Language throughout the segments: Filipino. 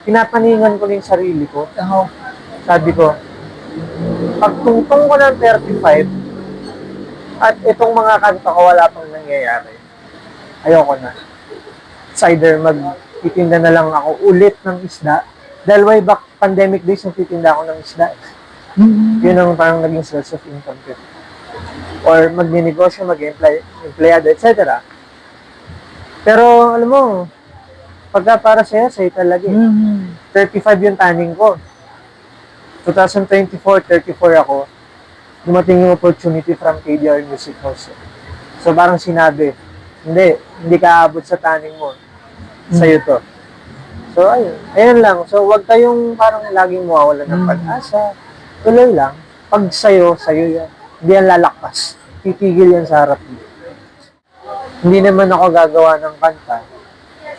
Pinapaningan ko na yung sarili ko. Ako, Sabi ko, pag tungtong ko ng 35, at itong mga kanta ko wala pang nangyayari, ayoko na. It's either magtitinda na lang ako ulit ng isda. Dahil way back pandemic days, nagtitinda ako ng isda. Yun ang parang naging source of income ko. Or magninegosyo, mag-employ, empleyado, etc. Pero, alam mo, pagka para sa'yo, sa'yo talaga eh. Mhm. 35 yung tanning ko. 2024, 34 ako. Dumating yung opportunity from KDR Music House. So parang sinabi, hindi, hindi ka abot sa tanning mo. Sa'yo to. So ayun, ayun lang. So wag kayong parang laging mawawalan ng Mm. pag-asa. Tuloy lang. Pag sa'yo, sa'yo yan. Hindi yan lalakpas. Titigil yan sa harap mo. Hindi naman ako gagawa ng kanta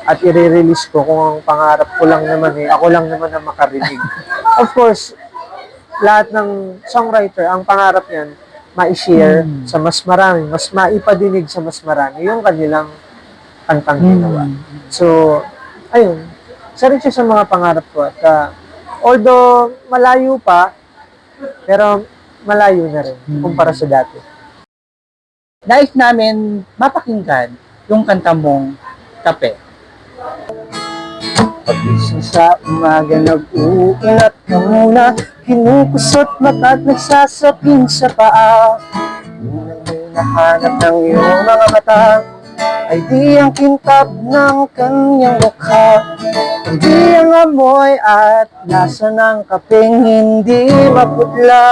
at i-release ko kung ang pangarap ko lang naman eh, ako lang naman ang makarinig. of course, lahat ng songwriter, ang pangarap niyan, ma-share Mm. sa mas marami, mas maipadinig sa mas marami yung kanilang kantang ginawa. Mm. So, ayun, isa rin siya sa mga pangarap ko. At, ah, although malayo pa, pero malayo na rin Mm. kumpara sa dati. Nais namin mapakinggan yung kanta mong Kape. Pagising sa umaga, nag-uulat ka muna. Kinukusot mata't nagsasapin sa paa. Unang may nahanap ng iyong mga mata Ay di ang kintab ng kanyang mukha. Hindi ang amoy at lasa ng kapeng hindi maputla.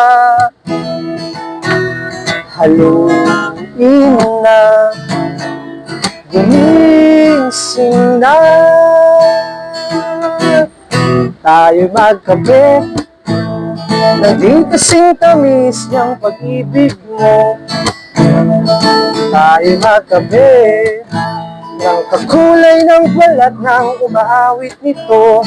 Haluin na Gumising na Tayo magkape. Naging kasing tamis ng pag-ibig mo. Tayo magkape. Ng kakulay ng balat ng umaawit nito.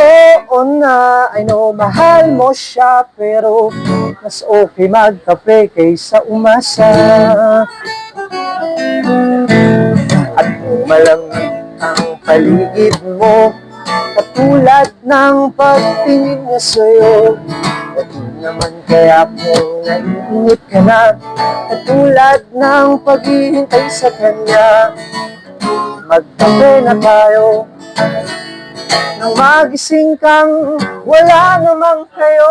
Oo na, I know mahal mo siya Pero mas okay magkape kaysa umasa. At malamig paligid mo Katulad ng pagtingin niya sa'yo. At naman kaya kung naiinip ka na Katulad ng paghihintay sa kanya. Magkape na tayo Nang magising kang wala namang kayo.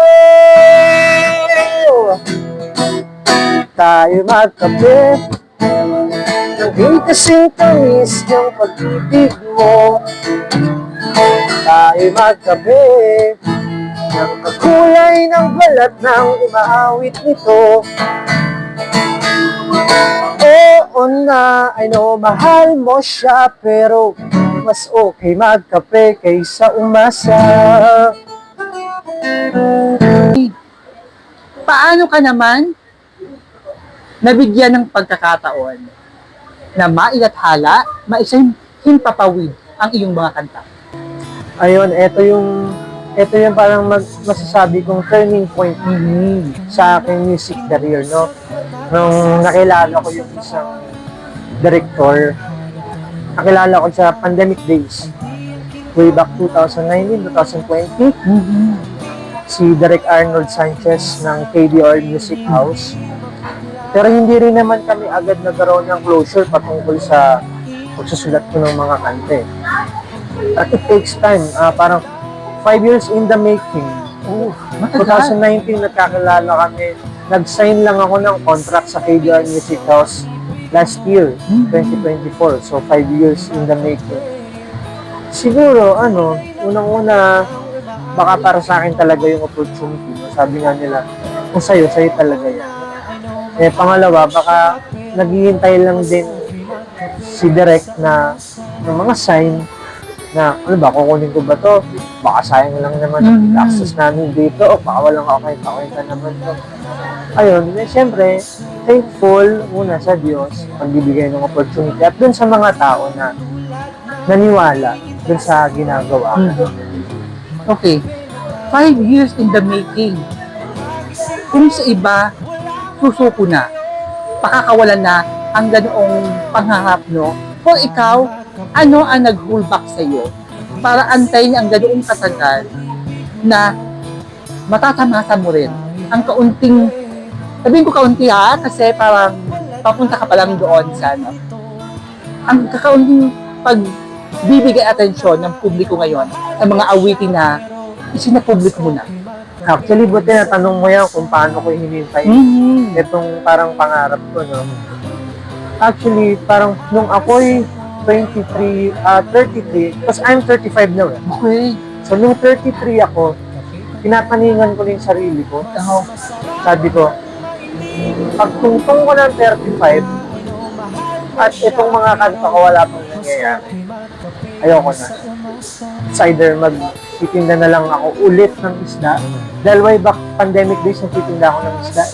Tayo magkape Naging kasing tamis yung pag-ibig mo. Tayo magkape. Ng kakulay ng balat ng umaawit nito. Oo na, I know mahal mo siya Pero mas okay magkape kaysa umasa. Paano ka naman nabigyan ng pagkakataon na mailathala, maisang himpapawid ang iyong mga kanta? Ayun, ito yung ito yung parang mag, masasabi kong turning point sa aking music career, no? Nung nakilala ko yung isang director, nakilala ko sa pandemic days, way back 2019, 2020, si Derek Arnold Sanchez ng KDR Music House. Pero hindi rin naman kami agad nagkaroon ng closure patungkol sa pagsusulat ko ng mga kante. At it takes time. Ah, parang five years in the making. Oh, matagal. 2019 nagkakilala kami. Nag-sign lang ako ng contract sa KDR Music House last year, Hmm. 2024. So, five years in the making. Siguro, ano, unang-una, baka para sa akin talaga yung opportunity. Sabi nga nila, kung sa'yo, sa'yo talaga yan. Eh, pangalawa, baka naghihintay lang din si Direk na ng mga sign na, ano ba, kukunin ko ba to? Baka sayang lang naman Mhm. access namin dito. O baka walang okay, okay ka naman to. Ayun, eh, syempre, thankful muna sa Diyos pagbibigay ng opportunity at dun sa mga tao na naniwala dun sa ginagawa. ko. Mhm. Okay. Five years in the making. Kung sa iba, susuko na. Pakakawalan na ang ganoong panghahap, no? Kung ikaw, ano ang nag-hold back sa iyo para antayin ang ganoong katagal na matatamasa mo rin ang kaunting sabihin ko kaunti ha kasi parang papunta ka pa lang doon sa ano ang kakaunting pagbibigay atensyon ng publiko ngayon sa mga awitin na isinapubliko mo na. Actually, buti na tanong mo yan kung paano ko hinintay Mm. itong parang pangarap ko, no? Actually, parang nung ako'y 23, ah 33, because I'm 35 now. eh. Okay. So, nung 33 ako, tinataningan ko na yung sarili ko. Oh. Sabi ko, pag tungtong ko ng 35, at itong mga kanta ko wala pang nangyayari, ayoko na. It's either magtitinda na lang ako ulit ng isda. Dahil way back pandemic days, nagtitinda ako ng isda.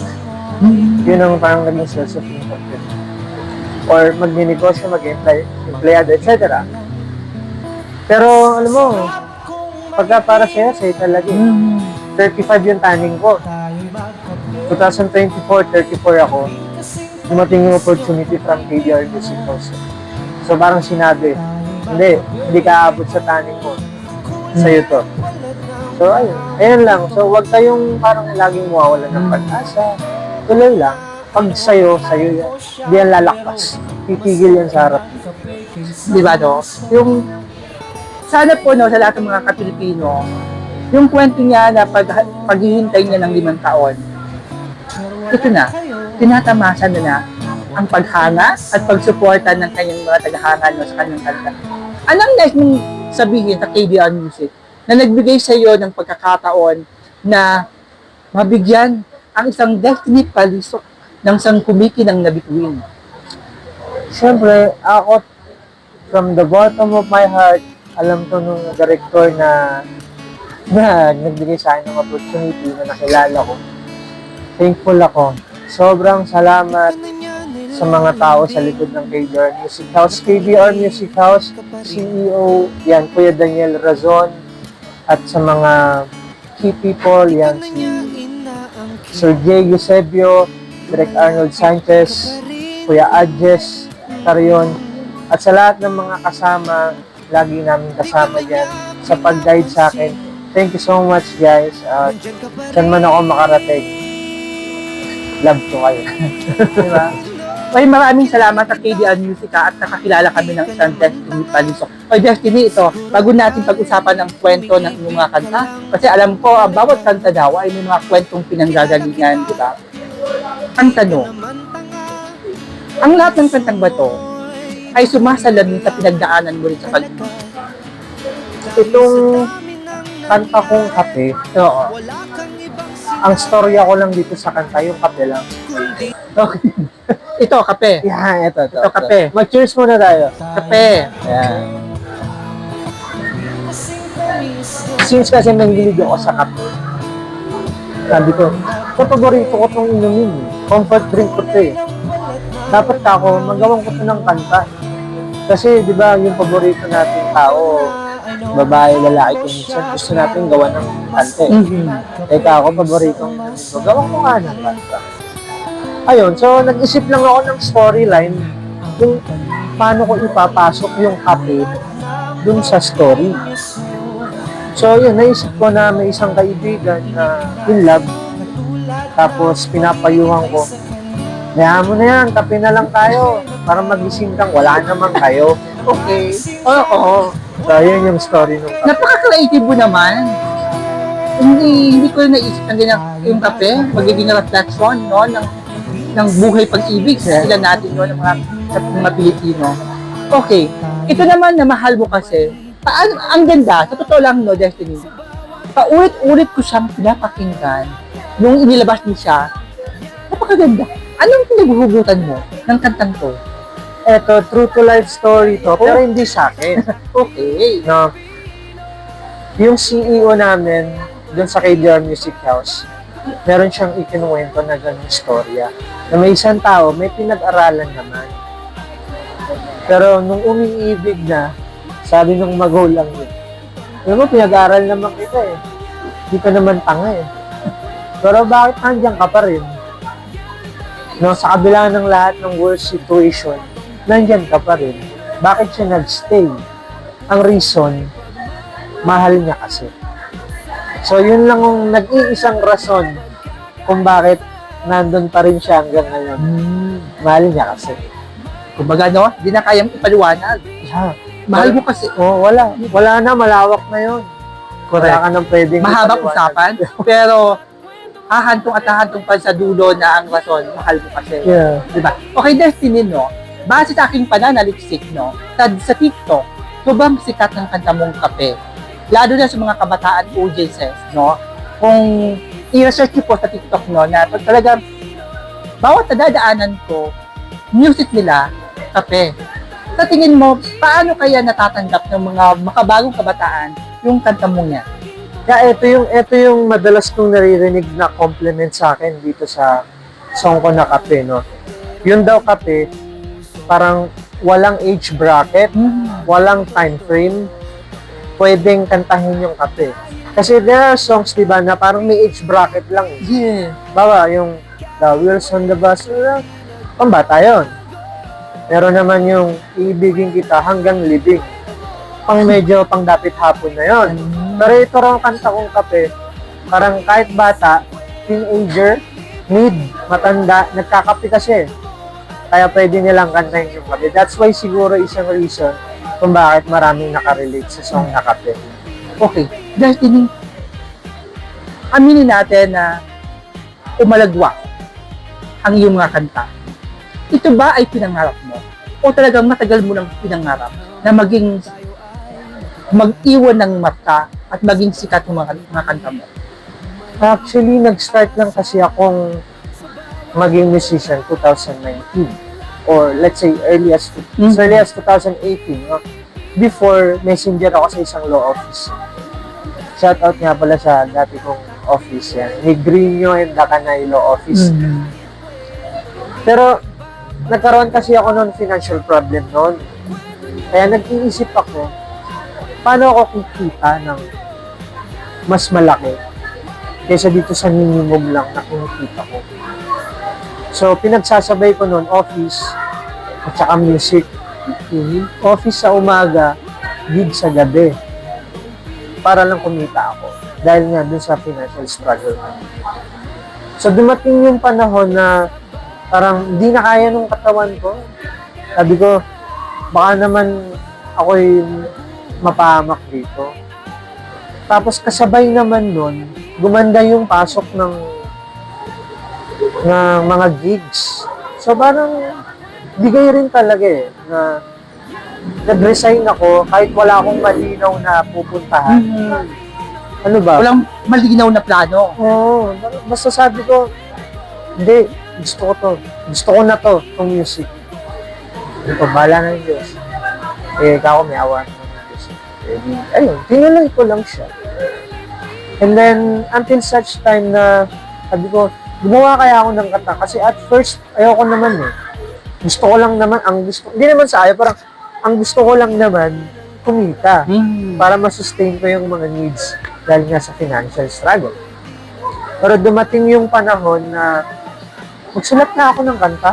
Yun ang parang naging source of income ko. Or magninegosyo, mag-employ, empleyado, etc. Pero, alam mo, pagka para sa'yo, sa'yo talaga. eh. Mm. 35 yung tanning ko. 2024, 34 ako. Dumating yung opportunity from KDR Music House. So parang sinabi, hindi, hindi ka abot sa tanning ko. Sa'yo to. So ayun, ayun lang. So wag kayong parang laging mawawalan ng pag-asa. Tuloy lang. Pag sa'yo, sa'yo yan. Hindi yan lalakpas. Titigil yan sa harap. Di ba, no? Yung, sana po, no, sa lahat ng mga Kapilipino, yung kwento niya na pag, paghihintay niya ng limang taon, ito na, tinatamasa na na ang paghanga at pagsuporta ng kanyang mga tagahanga no, sa kanyang kanta. Anong nais mong sabihin sa KDR Music na nagbigay sa iyo ng pagkakataon na mabigyan ang isang destiny palisok ng isang kumikinang na bituin? Siyempre, ako, from the bottom of my heart, alam to nung director na na nagbigay sa akin ng opportunity na nakilala ko. Thankful ako. Sobrang salamat sa mga tao sa likod ng KBR Music House. KBR Music House, CEO, yan, Kuya Daniel Razon, at sa mga key people, yan, si Sir Jay Eusebio, Direk Arnold Sanchez, Kuya Adjes, Tarion, at sa lahat ng mga kasama, lagi namin kasama dyan sa pag-guide sa akin. Thank you so much guys. At saan man ako makarating, love ko kayo. Di Ay, maraming salamat sa KDR Music ha, at nakakilala kami ng isang Destiny Palisok. O Destiny, ito, bago natin pag-usapan ng kwento ng iyong mga kanta, kasi alam ko, ah, bawat kanta daw ay may mga kwentong pinanggagalingan, di ba? Ang tanong, ang lahat ng kantang ba to ay sumasalamin sa pinagdaanan mo rin sa pag Itong kanta kong kape, Oo. ang storya ko lang dito sa kanta, yung kape lang. Okay. ito, kape. Yan, ito, ito. Ito, kape. Mag-cheers muna tayo. Kape. Ayan. Since kasi nangilig ako sa kape, sabi ko, ito paborito ko itong inumin. eh. Comfort drink ko ito eh. Dapat ako, magawang ko ito ng kanta. Kasi, di ba, yung paborito nating tao, babae, lalaki, kung minsan gusto natin gawa ng kanta eh. Mhm. Teka ako, paborito ko. Gawa ko nga ng kanta. Ayun, so nag-isip lang ako ng storyline kung paano ko ipapasok yung kape dun sa story. So yun, naisip ko na may isang kaibigan na in love. Tapos pinapayuhan ko, Kaya mo na yan, kape na lang tayo. Para magising kang, wala naman kayo. Okay. Oo. So yun yung story nung kape. Napaka-creative mo naman. Hindi, hindi ko naisip na yung kape, magiging reflection no, ng, ng buhay pag-ibig sa sila natin ng mga, sa mga Pilipino. Okay, ito naman na mahal mo kasi, paano, ang ganda, sa totoo lang no, Destiny, paulit-ulit ko siyang pinapakinggan nung inilabas niya siya, napakaganda. Anong pinaghuhugutan mo ng kantang to? Eto, true to life story to, pero hindi sa akin. Okay. no, yung CEO namin doon sa KDR Music House, meron siyang ikinuwento na ganung storya. Na may isang tao, may pinag-aralan naman. Pero nung umiibig na, sabi nung magulang niya, alam mo, pinag-aral naman kita eh. Hindi ka naman tanga eh. Pero bakit nandiyan ka pa rin? No, sa kabila ng lahat ng worst situation, nandyan ka pa rin. Bakit siya nagstay? Ang reason, mahal niya kasi. So, yun lang ang nag-iisang rason kung bakit nandun pa rin siya hanggang ngayon. Mahal niya kasi. Kumbaga, no? Hindi na kayang ipaliwanag. Yeah. Mahal mo kasi. Oh, wala. Wala na, malawak na yun. Wala ka nang pwedeng Mahabang usapan, pero hahantong at hahantong pa sa dulo na ang rason, mahal mo kasi. Yeah. Diba? Okay, Destiny, no? Base sa aking pananaliksik, no? Sa, sa TikTok, sobrang sikat ng kanta mong kape. Lalo na sa mga kabataan audiences, no? Kung i-research niyo po sa TikTok, no, na talagang bawat nadadaanan ko, music nila, kape. Sa tingin mo, paano kaya natatanggap ng mga makabagong kabataan yung kanta mong yan? Kaya ito yung ito yung madalas kong naririnig na compliment sa akin dito sa song ko na kape, no. Yun daw kape, parang walang age bracket, walang time frame, pwedeng kantahin yung kape. Kasi there are songs, di ba, na parang may age bracket lang. eh. Yeah. Bawa, yung The Wheels on the Bus, uh, pambata yun. Meron naman yung Iibigin Kita hanggang Libing. Pang medyo pang dapit hapon na yon. Pero ito raw kanta kong kape, parang kahit bata, teenager, mid, matanda, nagkakape kasi. Kaya pwede nilang kantahin yung kape. That's why siguro isang reason kung bakit maraming nakarelate sa song na kape. Okay. Destiny, aminin natin na umalagwa ang iyong mga kanta. Ito ba ay pinangarap mo? O talagang matagal mo nang pinangarap na maging mag-iwan ng mata at maging sikat ng mga, mga kanta mo? Actually, nag-start lang kasi akong maging musician 2019 or let's say early as, as early as 2018 no? before messenger ako sa isang law office. Shout out nga pala sa dati kong office yan. Negrinho and Dacanay Law Office. Mm. pero nagkaroon kasi ako noon financial problem noon. Kaya nag-iisip ako paano ako kikita ng mas malaki kaysa dito sa minimum lang na kinikita ko So, pinagsasabay ko noon, office at saka music. Office sa umaga, gig sa gabi. Para lang kumita ako. Dahil nga dun sa financial struggle. ko. So, dumating yung panahon na parang hindi na kaya nung katawan ko. Sabi ko, baka naman ako'y mapahamak dito. Tapos kasabay naman nun, gumanda yung pasok ng ng mga gigs. So parang bigay rin talaga eh na nag-resign ako kahit wala akong malinaw na pupuntahan. Ano ba? Walang malinaw na plano. Oo, basta sabi ko, hindi, gusto ko to. Gusto ko na to, itong music. Hindi ko, bahala na yung Diyos. Eh, ikaw may awa ng Diyos. Eh, ayun, tinuloy ko lang siya. And then, until such time na, sabi ko, gumawa kaya ako ng kanta. Kasi at first, ayoko naman eh. Gusto ko lang naman, ang gusto, hindi naman sa ayaw, parang, ang gusto ko lang naman, kumita para ma-sustain ko yung mga needs dahil nga sa financial struggle. Pero dumating yung panahon na magsulat na ako ng kanta.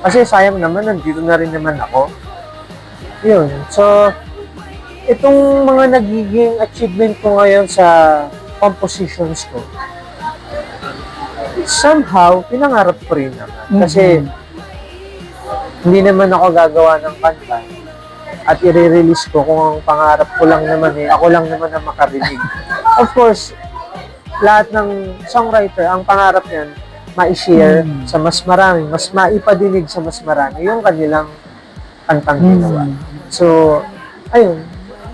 Kasi sayang naman, nandito na rin naman ako. Yun. So, itong mga nagiging achievement ko ngayon sa compositions ko, somehow, pinangarap ko rin naman. Kasi, hindi naman ako gagawa ng kanta at i-release ko kung ang pangarap ko lang naman eh, ako lang naman ang makarinig. of course, lahat ng songwriter, ang pangarap niyan, ma-share Mm. sa mas marami, mas maipadinig sa mas marami yung kanilang kantang ginawa. So, ayun,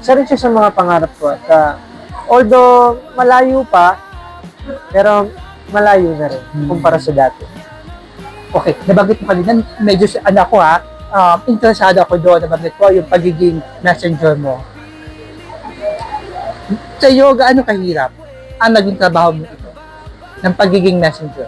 isa rin siya sa mga pangarap ko. At, ah, although malayo pa, pero malayo na rin Mm. kumpara sa dati. Okay, nabanggit mo kanina, medyo sa anak ko ha, um, interesado ako doon, nabanggit ko yung pagiging messenger mo. Sa iyo, gaano kahirap ang naging trabaho mo ito ng pagiging messenger?